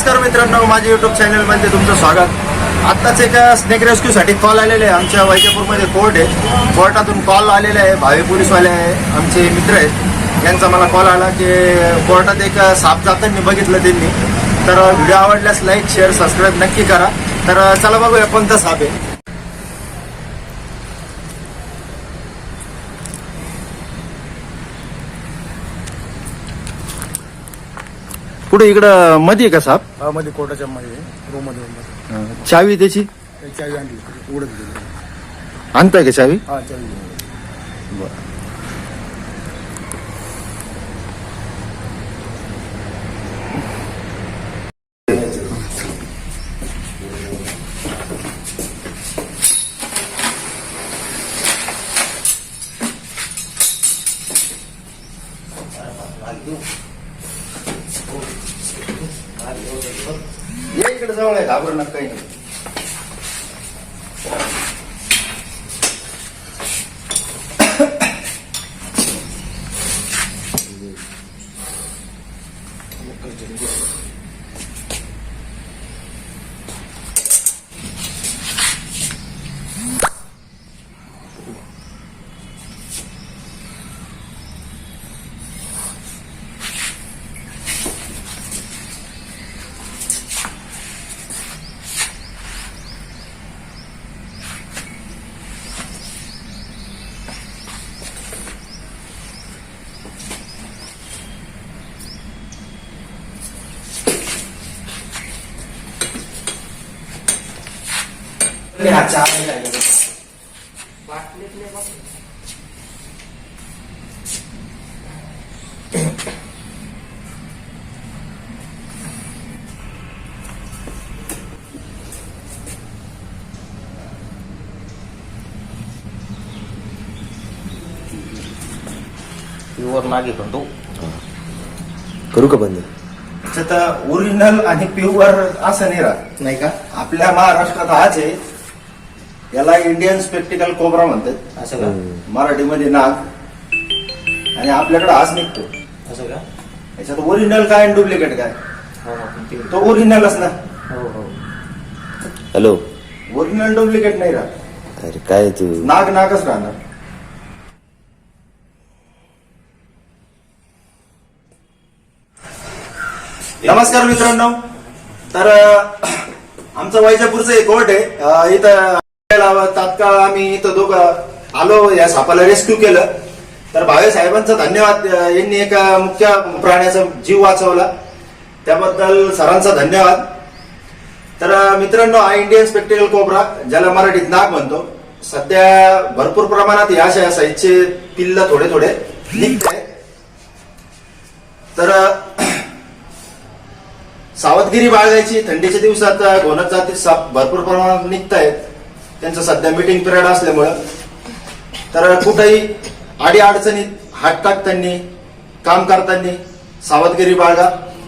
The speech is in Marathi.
नमस्कार मित्रांनो माझ्या युट्यूब चॅनलमध्ये तुमचं स्वागत. आत्ताच एका स्नेक रेस्क्यूसाठी कॉल आलेले आहे. आमच्या वैजापूरमध्ये कोर्ट आहे. कोर्टातून कॉल आलेला आहे. भावी पोलीसवाले आहे. आमचे मित्र आहेत. यांचा मला कॉल आला की कोर्टात एक साप जाताना बघितलं त्यांनी. तर व्हिडिओ आवडल्यास लाईक शेअर सबस्क्राईब नक्की करा. तर चला बघूया कोणता साप आहे. कुठे इकडं मध्ये आहे का साप? हा मध्ये कोर्टाच्या मध्ये रूममध्ये room चावी त्याची? एक चावी आणली उघडत गेली आणताय का चावी? हा चावी. ये इकडे जवळ आहे घाबरू नका काही नाही हा चहा. प्युअर नागे तो करू का बंद? ओरिजिनल आणि प्युअर असं नाही राहत नाही का? आपल्या महाराष्ट्रात हाच आहे याला इंडियन स्पेक्टिकल कोबरा म्हणतात असं का? मराठीमध्ये नाग. आणि आपल्याकडे हाच निघतो. असं का? याच्यात ओरिजिनल काय आणि डुप्लिकेट काय? हो हो ते- तो ओरिजिनलच ना हो हो. हॅलो ओरिजिनल डुप्लिकेट नाही राहत. अरे काय तू? नाग नागच राहणार. नमस्कार मित्रांनो. तर अं, आमचं वैजापूरचं एक कोर्ट आहे. अं, इथं तात्काळ आम्ही इथं दोघं आलो या सापाला रेस्क्यू केलं. तर भावे साहेबांचा धन्यवाद. यांनी एका मुख्य प्राण्याचा जीव वाचवला. त्याबद्दल सरांचा धन्यवाद. तर मित्रांनो हा इंडियन स्पेक्टिकल कोबरा ज्याला मराठीत नाग म्हणतो सध्या भरपूर प्रमाणात या अशा साईजचे पिल्ल थोडे थोडे निघत आहे तर सावधगिरी बाळगायची. थंडीच्या दिवसात गोनत जातील साप भरपूर प्रमाणात निघत आहेत. त्यांचं सध्या मिटिंग पिरियड असल्यामुळं. तर कुठेही आडी अडचणीत हात टाकताना काम करताना सावधगिरी बाळगा.